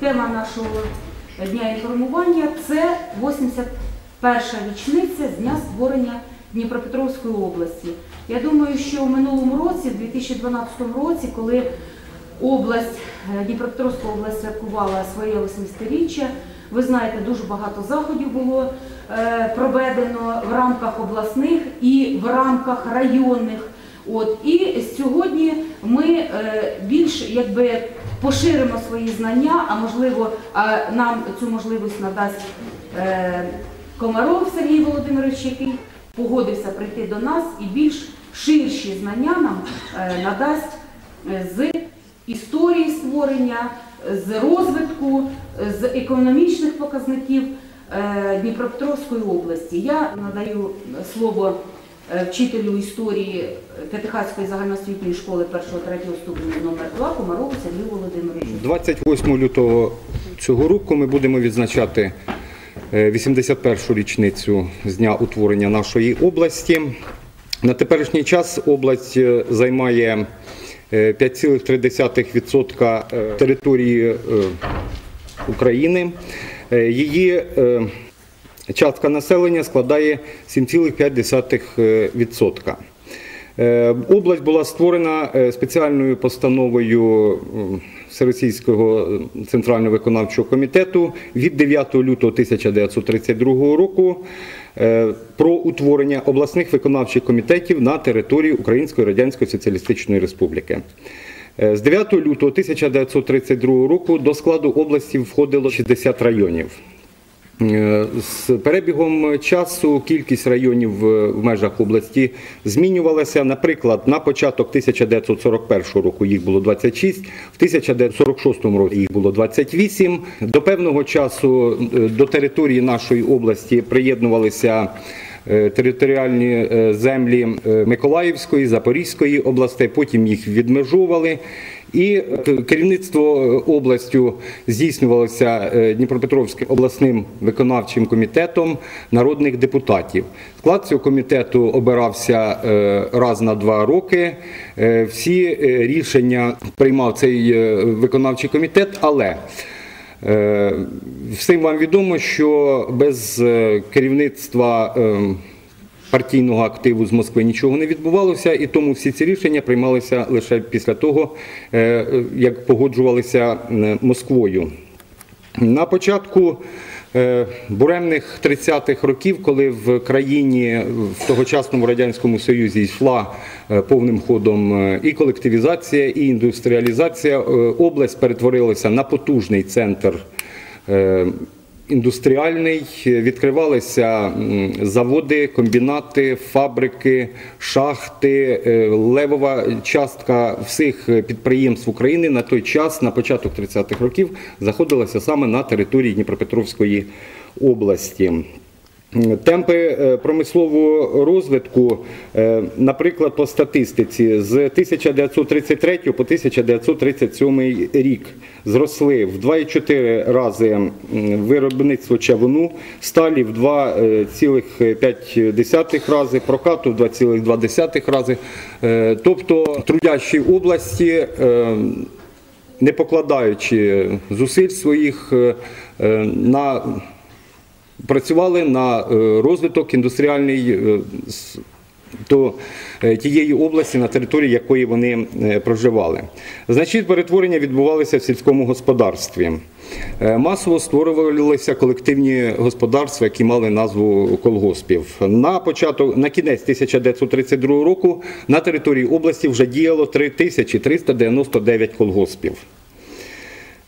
Тема нашого дня інформування це 81-ша річниця з дня створення Дніпропетровської області. Я думаю, що в минулому році, в 2012 році, коли область, е, Дніпропетровська область святкувала своє 80-річчя, ви знаєте, дуже багато заходів було е, проведено в рамках обласних і в рамках районних. От і сьогодні ми е, більш якби поширимо свої знання, а можливо, нам цю можливість надасть е, Комаров Сергій Володимирович, який погодився прийти до нас і більш ширші знання нам надасть з історії створення, з розвитку, з економічних показників е, Дніпропетровської області. Я надаю слово е, вчителю історії П'ятихатської загальноосвітньої школи 1-3 ступеня номер 2 Комарову Сергію Володимировичу. 28 лютого цього року ми будемо відзначати е, 81-шу річницю з дня утворення нашої області. На теперішній час область е, займає е, 5,3% е, території е, України. Е, Її частка населення складає 7,5%. Е, Область була створена спеціальною постановою Всеросійського центрального виконавчого комітету від 9 лютого 1932 року про утворення обласних виконавчих комітетів на території Української Радянської Соціалістичної Республіки. Е, З 9 лютого 1932 року до складу області входило 60 районів. Е, З перебігом часу кількість районів е, в межах області змінювалася. Наприклад, на початок 1941 року їх було 26, в 1946 році їх було 28. До певного часу е, до території нашої області приєднувалися територіальні землі Миколаївської, Запорізької областей, потім їх відмежовували. І е, керівництво е, областю здійснювалося е, Дніпропетровським обласним виконавчим комітетом народних депутатів. Склад цього комітету обирався раз на два роки. Всі рішення приймав цей виконавчий комітет, але Всім вам відомо, що без керівництва е, партійного активу з Москви нічого не відбувалося, і тому всі ці рішення приймалися лише після того, е, як погоджувалися е, Москвою. На початку е, буремних 30-х років, коли в країні в тогочасному радянському союзі йшла е, повним ходом е, і колективізація, і індустріалізація, е, область перетворилася на потужний центр. Індустріальний відкривалися заводи, комбінати, фабрики, шахти. Е, Левова частка всіх підприємств України на той час, на початок 30-х років, знаходилася саме на території Дніпропетровської області. Темпи е, промислового розвитку, е, наприклад, по статистиці з 1933 по 1937 рік зросли в 2,4 рази виробництво чавуну, сталі в 2,5 рази, прокату в 2,2 рази. Е, Тобто трудящі області не покладаючи зусиль своїх на працювали на е, розвиток індустріальний е, до е, тієї області, на території якої вони проживали. Значні перетворення відбувалися в сільському господарстві. Масово створювалися колективні господарства, які мали назву колгоспів. На початок, на кінець 1932 року на території області вже діяло 3399 колгоспів.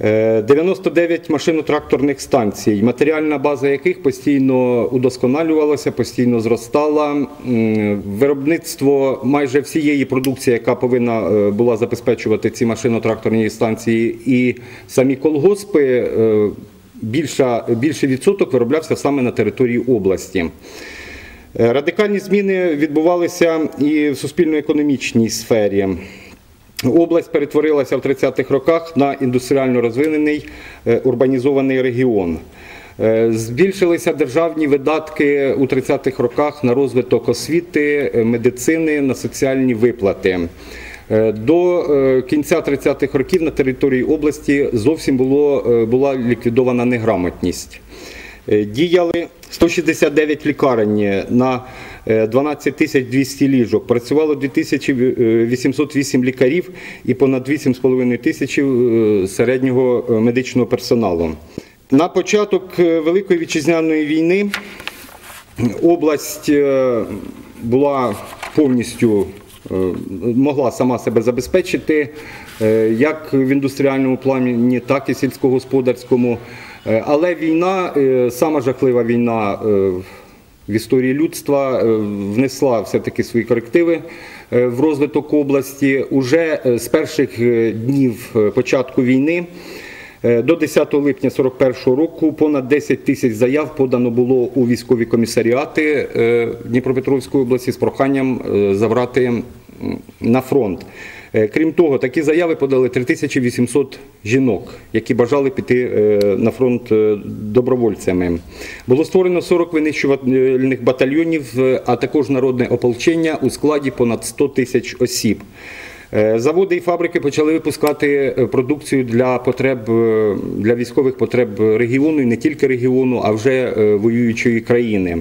Е, 99 машино-тракторних станцій, матеріальна база яких постійно удосконалювалася, постійно зростала. Виробництво майже всієї продукції, яка повинна е, була забезпечувати ці машино-тракторні станції, і самі колгоспи, е, більша, більший відсоток вироблявся саме на території області. Е, Радикальні зміни відбувалися і в суспільно-економічній сфері. Область перетворилася в 30-х роках на індустріально розвинений е, урбанізований регіон. Е, Збільшилися державні видатки у 30-х роках на розвиток освіти, е, медицини, на соціальні виплати. До кінця 30-х років на території області зовсім було, була ліквідована неграмотність. Діяли 169 лікарень на 12 тисяч 200 ліжок. Працювало 2808 лікарів і понад 8,5 тисячі е, середнього е, медичного персоналу. На початок е, Великої вітчизняної війни область е, була повністю е, могла сама себе забезпечити е, як в індустріальному плані, так і сільськогосподарському. Е, Але війна, е, сама жахлива війна е, в історії людства, е, внесла все-таки свої корективи е, в розвиток області. Уже е, з перших днів початку війни. До 10 липня 41 року понад 10 тисяч заяв подано було у військові комісаріати Дніпропетровської області з проханням забрати на фронт. Е, Крім того, такі заяви подали 3800 жінок, які бажали піти е, на фронт е, добровольцями. Було створено 40 винищувальних батальйонів, а також народне ополчення у складі понад 100 тисяч осіб. Заводи і фабрики почали випускати продукцію для потреб для військових потреб регіону і не тільки регіону, а вже воюючої країни.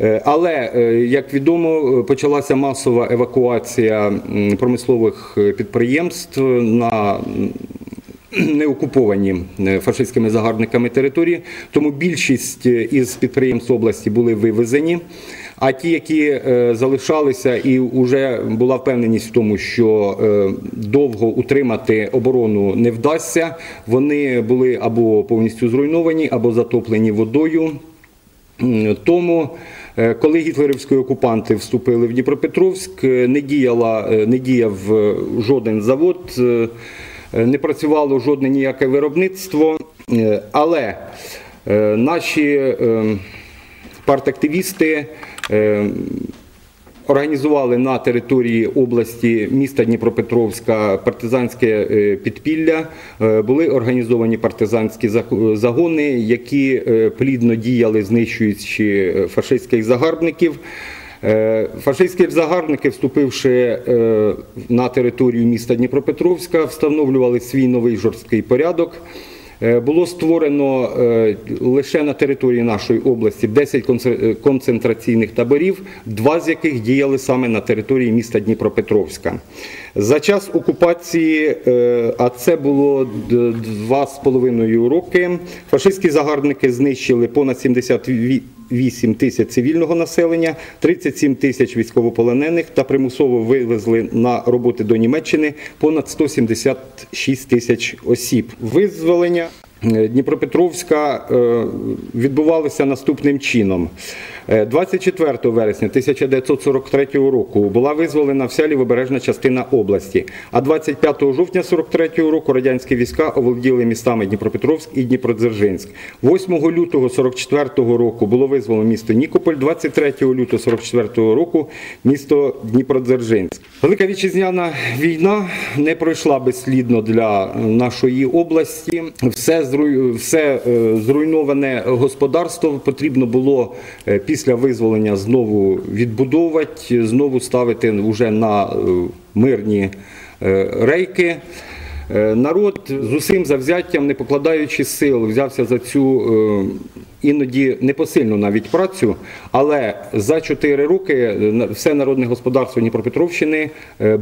Е, Але, е, як відомо, почалася масова евакуація промислових е, підприємств на неокуповані фашистськими загарбниками території, тому більшість із підприємств області були вивезені. А ті, які залишалися, і вже була впевненість в тому, що довго утримати оборону не вдасться, вони були або повністю зруйновані, або затоплені водою. Тому, коли гітлерівські окупанти вступили в Дніпропетровськ, е, не, діяла, е, не діяв е, жоден завод, е, е, не працювало жодне ніяке виробництво. Е, Але е, наші е, партактивісти е, організували на території області міста Дніпропетровська партизанське е, підпілля. Е, Були організовані партизанські загони, які е, плідно діяли, знищуючи фашистських загарбників. Фашистські загарбники, вступивши на територію міста Дніпропетровська, встановлювали свій новий жорсткий порядок. Е, Було створено е, лише на території нашої області 10 конце- е, концентраційних таборів, два з яких діяли саме на території міста Дніпропетровська. За час окупації, е, а це було д- два з половиною роки, фашистські загарбники знищили понад 78 тисяч цивільного населення, 37 тисяч військовополонених та примусово вивезли на роботи до Німеччини понад 176 тисяч осіб. Визволення Дніпропетровська е, відбувалося наступним чином. Е, 24 вересня 1943 року була визволена вся лівобережна частина області, а 25 жовтня 43 року радянські війська оволоділи містами Дніпропетровськ і Дніпродзержинськ. 8 лютого 44 року було визволено місто Нікополь, 23 лютого 44 року місто Дніпродзержинськ. Велика вітчизняна війна не пройшла безслідно для нашої області. Все, все е, зруйноване господарство потрібно було е, після визволення знову відбудовувати, знову ставити вже на е, мирні рейки. Е, Народ з усім завзяттям, не покладаючи сил, взявся за цю е, іноді непосильну навіть працю, але за 4 роки е, все народне господарство Дніпропетровщини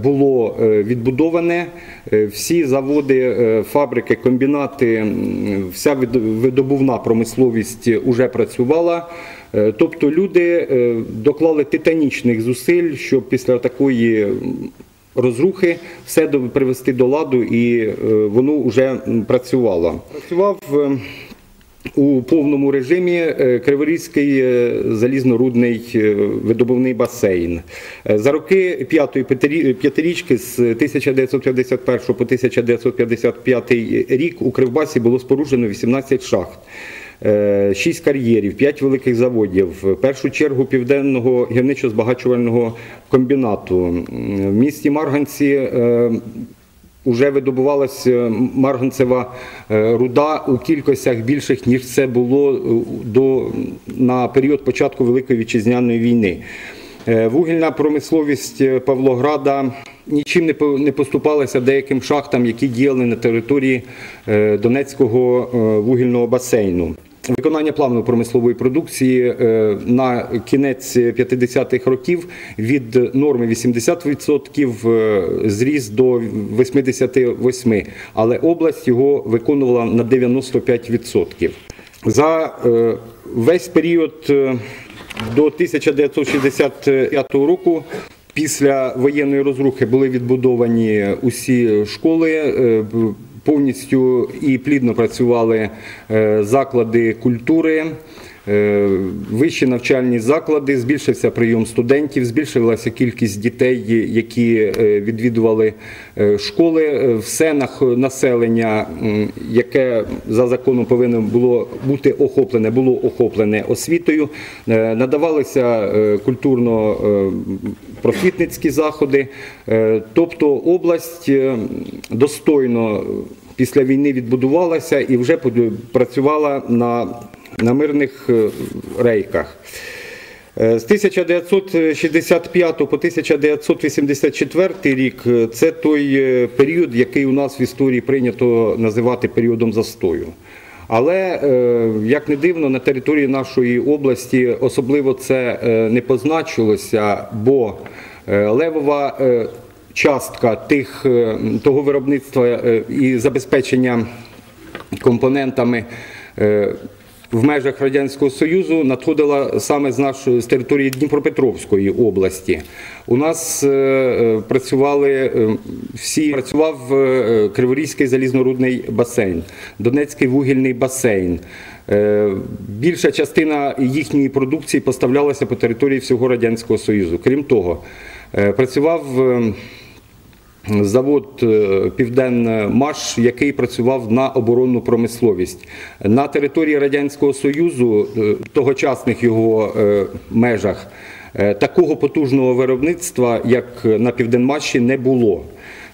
було відбудоване. Всі заводи, фабрики, комбінати, вся видобувна промисловість вже працювала. Тобто люди доклали титанічних зусиль, щоб після такої розрухи все привести до ладу, і е, воно вже працювало. Працював е, у повному режимі е, Криворізький залізнорудний видобувний басейн. За роки п'ятої п'ятирічки з 1951 по 1955 рік у Кривбасі було споруджено 18 шахт. Е, Шість кар'єрів, п'ять великих заводів, в першу чергу південного гірничо-збагачувального комбінату. В місті Марганці е, вже видобувалася е, марганцева е, руда у кількостях більших, ніж це було е, до, на період початку Великої вітчизняної війни. Е, Вугільна промисловість е, Павлограда нічим не поступалася деяким шахтам, які діяли на території е, Донецького е, вугільного басейну. Виконання плану промислової продукції е, на кінець 50-х років від норми 80% е, зріс до 88%, але область його виконувала на 95%. За е, весь період до 1965 року після воєнної розрухи були відбудовані усі школи. Повністю і плідно працювали е, заклади культури, вищі навчальні заклади, збільшився прийом студентів, збільшилася кількість дітей, які е, відвідували е, школи. Е, Все населення, яке за законом повинно було бути охоплене, було охоплене освітою. Е, Надавалися е, культурно-просвітницькі заходи. Е, Тобто область е, достойно після війни відбудувалася і вже працювала на, на мирних е, рейках. Е, З 1965 по 1984 рік е, це той період, який у нас в історії прийнято називати періодом застою. Але, як не дивно, на території нашої області особливо це не позначилося, бо левова частка тих, того виробництва і забезпечення компонентами в межах Радянського Союзу надходила саме з нашої з території Дніпропетровської області. У нас е, е, працювали е, всі працював Криворізький залізнорудний басейн, Донецький вугільний басейн. Більша частина їхньої продукції поставлялася по території всього Радянського Союзу. Крім того, працював завод е, Південмаш, який працював на оборонну промисловість. На території Радянського Союзу, е, тогочасних його е, межах, такого потужного виробництва, як на Південмаші, не було.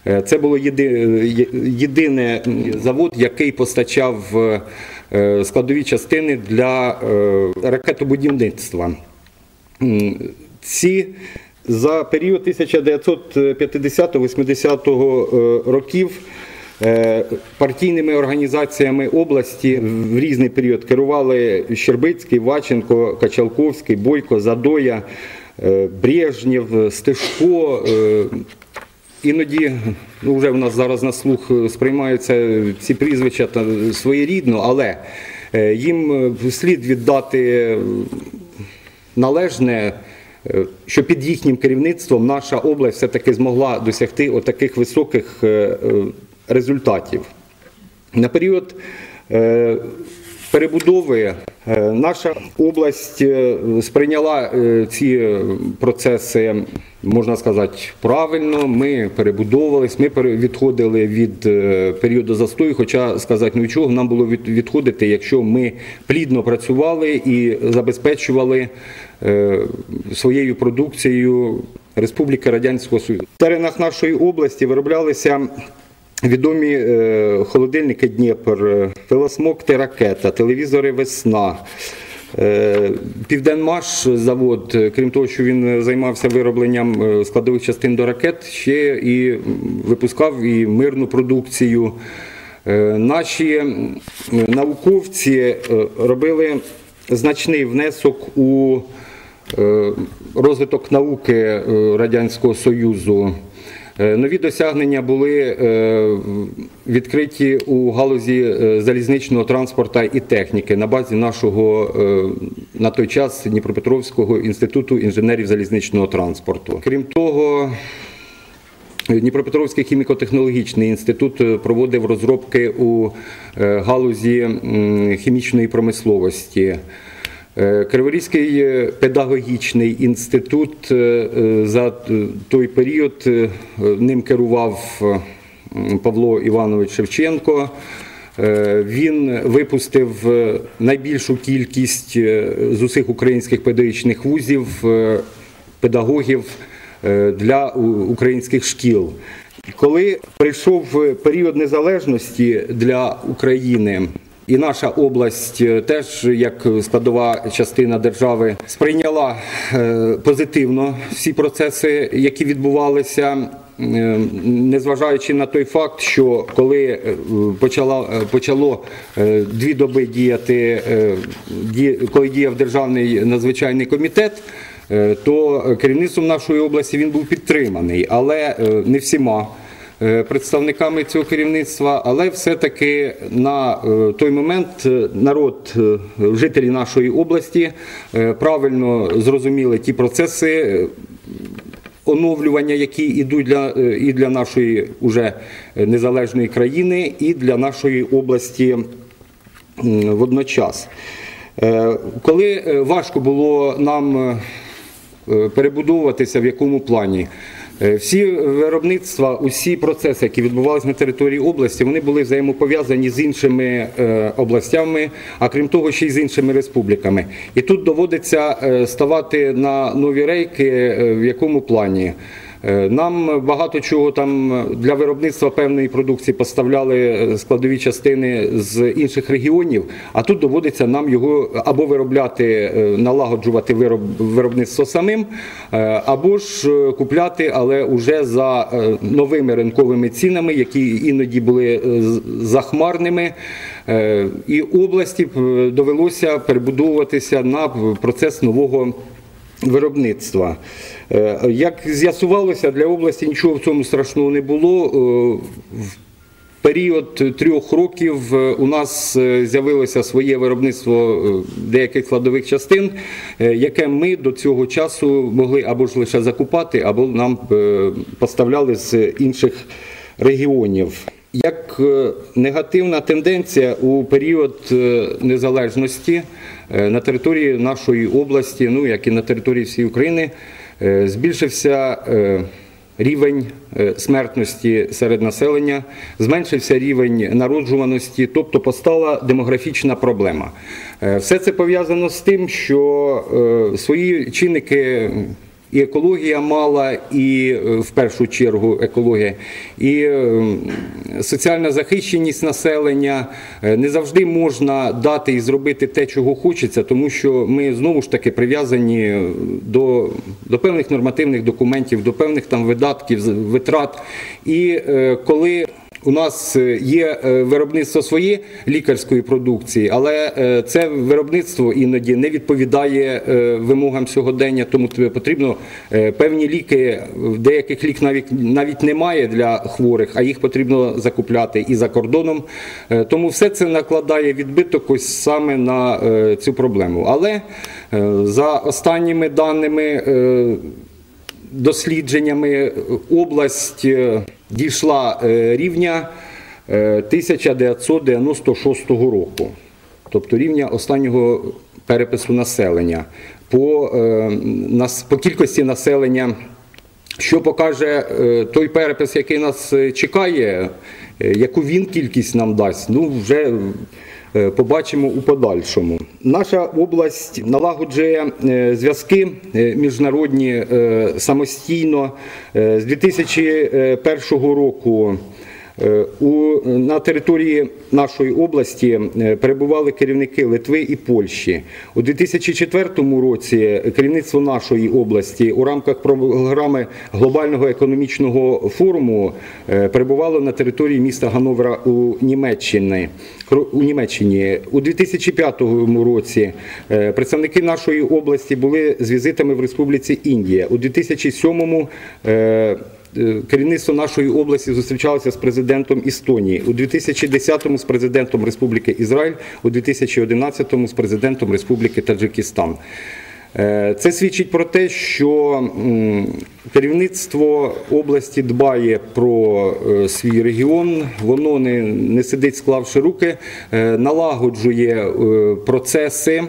Це єди- єдиний завод, який постачав складові частини для ракетобудівництва. Ці за період 1950-80 років е, партійними організаціями області в різний період керували Щербицький, Ваченко, Качалковський, Бойко, Задоя, е, Брежнєв, Стешко. е, Іноді ну, вже в нас зараз на слух е, сприймаються ці прізвища своєрідно, але е, їм е, слід віддати е, належне, е, що під їхнім керівництвом наша область все-таки змогла досягти отаких високих е, е, результатів. На період е, перебудови е, наша область е, сприйняла е, ці процеси, можна сказати, правильно. Ми перебудовувались, ми відходили від періоду застою, хоча сказати ну чого нам було від- відходити, якщо ми плідно працювали і забезпечували своєю продукцією Республіки Радянського Союзу. В теренах нашої області вироблялися Відомі е, холодильники Дніпр, е, велосмокти ракета, телевізори Весна. Е, Південмаш завод, е, крім того, що він займався виробленням е, складових частин до ракет, ще і випускав і мирну продукцію. Е, Наші науковці е, робили значний внесок у е, розвиток науки е, Радянського Союзу. Е, Нові досягнення були е, відкриті у галузі е, залізничного транспорту і техніки на базі нашого на той час Дніпропетровського інституту інженерів залізничного транспорту. Крім того, Дніпропетровський хіміко-технологічний інститут проводив розробки у галузі хімічної промисловості. Е, Криворізький е, педагогічний інститут е, за той період ним керував Павло Іванович Шевченко. Він випустив найбільшу кількість з усіх українських педагогічних вузів педагогів для українських шкіл. Коли прийшов період незалежності для України, і наша область е, теж як складова частина держави сприйняла е, позитивно всі процеси, які відбувалися. е, Незважаючи на той факт, що коли почало е, дві доби діяти, коли діяв державний надзвичайний комітет, то керівництвом нашої області він був підтриманий, але не всіма представниками цього керівництва, але все-таки на е, той момент е, народ, е, жителі нашої області е, правильно зрозуміли ті процеси. е, Оновлювання, які йдуть для е, і для нашої уже незалежної країни, і для нашої області водночас. Е, Коли е, важко було нам е, е, перебудовуватися, в якому плані. Е, Всі виробництва, усі процеси, які відбувалися на території області, вони були взаємопов'язані з іншими е, областями, а крім того, ще й з іншими республіками. І тут доводиться е, ставати на нові рейки, в якому плані. Е, Нам багато чого там для виробництва певної продукції поставляли е, складові частини з інших регіонів, а тут доводиться нам його або виробляти, е, налагоджувати вироб, виробництво самим, е, або ж е, купляти, але вже за е, новими ринковими цінами, які іноді були е, захмарними. Е, І області е, довелося перебудовуватися на процес нового виробництва. Е, Як з'ясувалося, для області нічого в цьому страшного не було. Е, В період трьох років е, у нас з'явилося своє виробництво деяких складових частин, яке ми до цього часу могли або ж лише закупати, або нам поставляли з інших регіонів. Як е, негативна тенденція у період е, незалежності е, на території нашої області, ну як і на території всієї України, збільшився рівень смертності серед населення, зменшився рівень народжуваності, тобто постала демографічна проблема. Все це пов'язано з тим, що свої чинники і екологія мала, і е, в першу чергу екологія, і е, соціальна захищеність населення. Е, Не завжди можна дати і зробити те, чого хочеться, тому що ми знову ж таки прив'язані до, до певних нормативних документів, до певних там видатків, витрат. І коли у нас е, є е, виробництво своє лікарської продукції, але е, це виробництво іноді не відповідає вимогам сьогодення, тому тобі потрібно певні ліки, деяких лік навіть навіть немає для хворих, а їх потрібно закупляти і за кордоном. Тому все це накладає відбиток ось саме на цю проблему. Але за останніми даними. Е, дослідженнями область е, дійшла е, рівня е, 1996 року, тобто рівня останнього перепису населення по, е, по кількості населення. Що покаже е, той перепис, який нас е, чекає, е, яку він кількість нам дасть, ну вже е, побачимо у подальшому. Наша область налагоджує е, зв'язки е, міжнародні е, самостійно Е, з 2001 року. Е, У, на території нашої області е, перебували керівники Литви і Польщі. У 2004 році керівництво нашої області у рамках програми глобального економічного форуму е, перебувало на території міста Гановера у Німеччині. У Німеччині у 2005 році представники нашої області були з візитами в Республіці Індія. У 2007 е, Е, Керівництво нашої області зустрічалося з президентом Естонії у 2010-му з президентом Республіки Ізраїль, у 2011-му з президентом Республіки Таджикистан. Е, Це свідчить про те, що керівництво області дбає про е, свій регіон, воно не, не сидить склавши руки, е, налагоджує е, процеси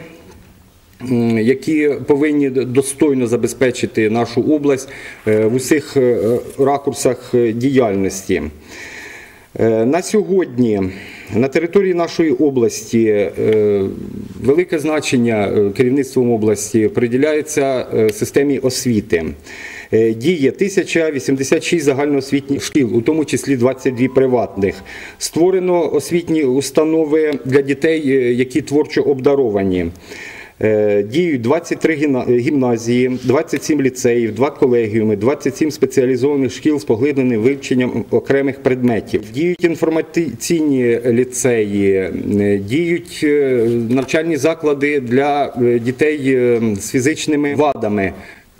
які повинні достойно забезпечити нашу область е, в усіх е, ракурсах е, діяльності. На сьогодні на території нашої області велике значення керівництвом області приділяється системі освіти. Діє 1086 загальноосвітніх шкіл, у тому числі 22 приватних. Створено освітні установи для дітей, які творчо обдаровані. Е, Діють 23 гіна- гімназії, 27 ліцеїв, 2 колегіуми, 27 спеціалізованих шкіл з поглибленим вивченням окремих предметів. Діють інформаційні ліцеї, е, діють е, навчальні заклади для дітей з фізичними вадами.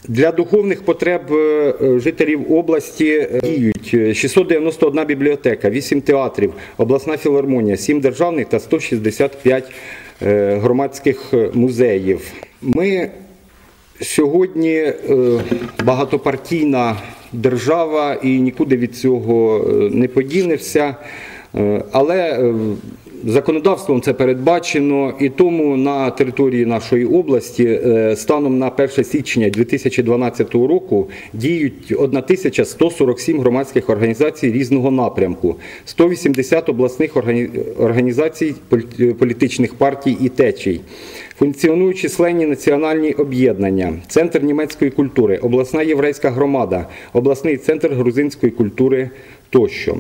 Для духовних потреб е, е, жителів області е, діють е, 691 бібліотека, 8 театрів, обласна філармонія, 7 державних та 165 е, громадських е, музеїв. Ми сьогодні е, багатопартійна держава і нікуди від цього е, не подінешся. Е, Але е, законодавством це передбачено, і тому на території нашої області е, станом на 1 січня 2012 року діють 1147 громадських організацій різного напрямку, 180 обласних органі- організацій політичних партій і течій. Функціонують численні національні об'єднання, центр німецької культури, обласна єврейська громада, обласний центр грузинської культури тощо.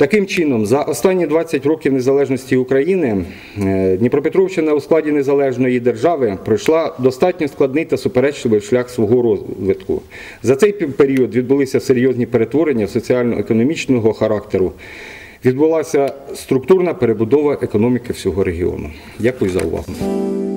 Таким чином, за останні 20 років незалежності України е, Дніпропетровщина у складі незалежної держави пройшла достатньо складний та суперечливий шлях свого розвитку. За цей період відбулися серйозні перетворення соціально-економічного характеру. Відбулася структурна перебудова економіки всього регіону. Дякую за увагу.